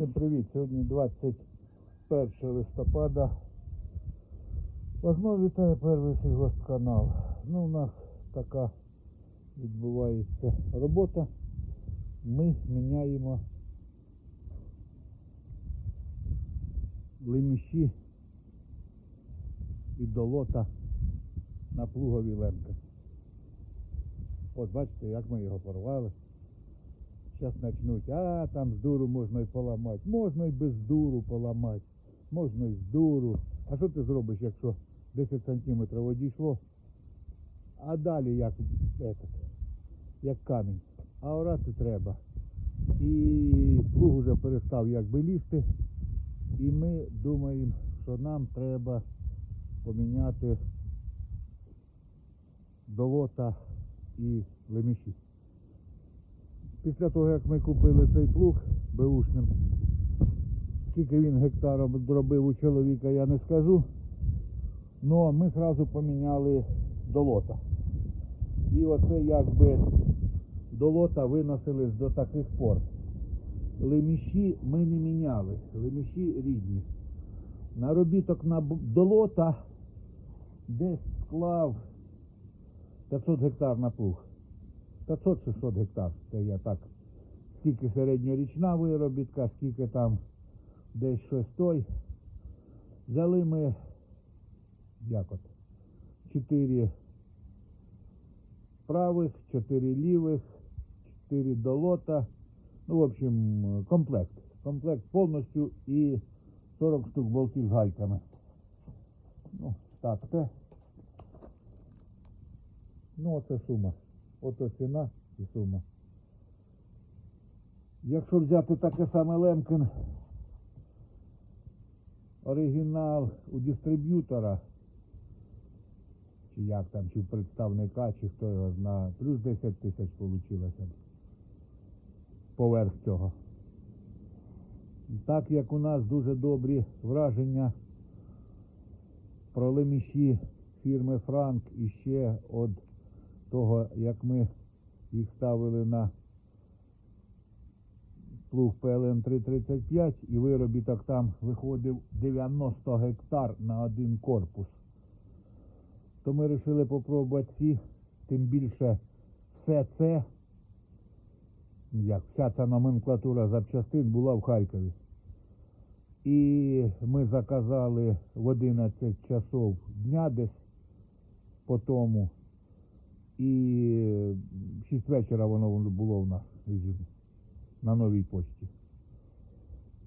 Всім привіт! Сьогодні 21 листопада. Вас знову вітає перший сільгоспканал. Ну, у нас така відбувається робота. Ми міняємо лиміші і долота на плугові лемки. От бачите, як ми його порвали. Зараз почнуть, а там з дуру можна і поламати. Можна і без дуру поламати. Можна і з дуру. А що ти зробиш, якщо 10 сантиметрів одійшло? А далі як, этот, як камінь. А орати треба. І плуг уже перестав якби лізти. І ми думаємо, що нам треба поміняти долота і леміші. Після того, як ми купили цей плуг беушним, скільки він гектаром зробив у чоловіка, я не скажу. Но ми одразу поміняли долота. І оце якби долота виносились до таких пор. Леміші ми не міняли. Леміші рідні. Наробіток на долота десь склав 500 гектар на плуг. 500-600 гектар. Це я так. Скільки середньорічна виробітка, скільки там десь щось той. Взяли ми як от, 4 правих, 4 лівих, 4 долота. Ну, в общем, комплект. Комплект повністю і 40 штук болтів з гайками. Ну, так, те. Ну, оце сума. Ото ціна і сума. Якщо взяти таке саме Лемкін, оригінал у дистриб'ютора, чи як там, чи у представника, чи хто його знає, плюс 10 тисяч вийшло поверх цього. Так як у нас дуже добрі враження про леміші фірми Франк і ще від того, як ми їх ставили на плуг ПЛН 335 і виробіток там виходив 90 гектар на один корпус. То ми вирішили попробувати ці, тим більше все це, як вся ця номенклатура запчастин була в Харкові. І ми заказали в 11 часов дня десь по тому. І в 6 вечора воно було в нас на новій почті.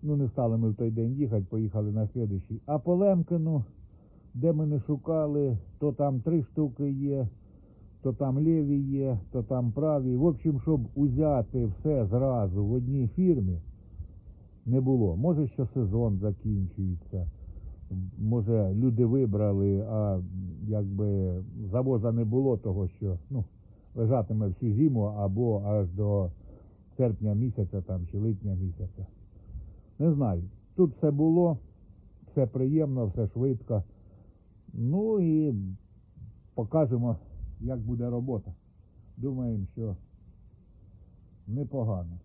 Ну, не стали ми в той день їхати, поїхали на слідуючий. А по Лемкину, де ми не шукали, то там три штуки є, то там ліві є, то там праві. В общем, щоб узяти все зразу в одній фірмі, не було. Може, що сезон закінчується. Може, люди вибрали, а якби завоза не було того, що ну, лежатиме всю зиму або аж до серпня місяця там, чи липня місяця. Не знаю. Тут все було, все приємно, все швидко. Ну і покажемо, як буде робота. Думаємо, що непогано.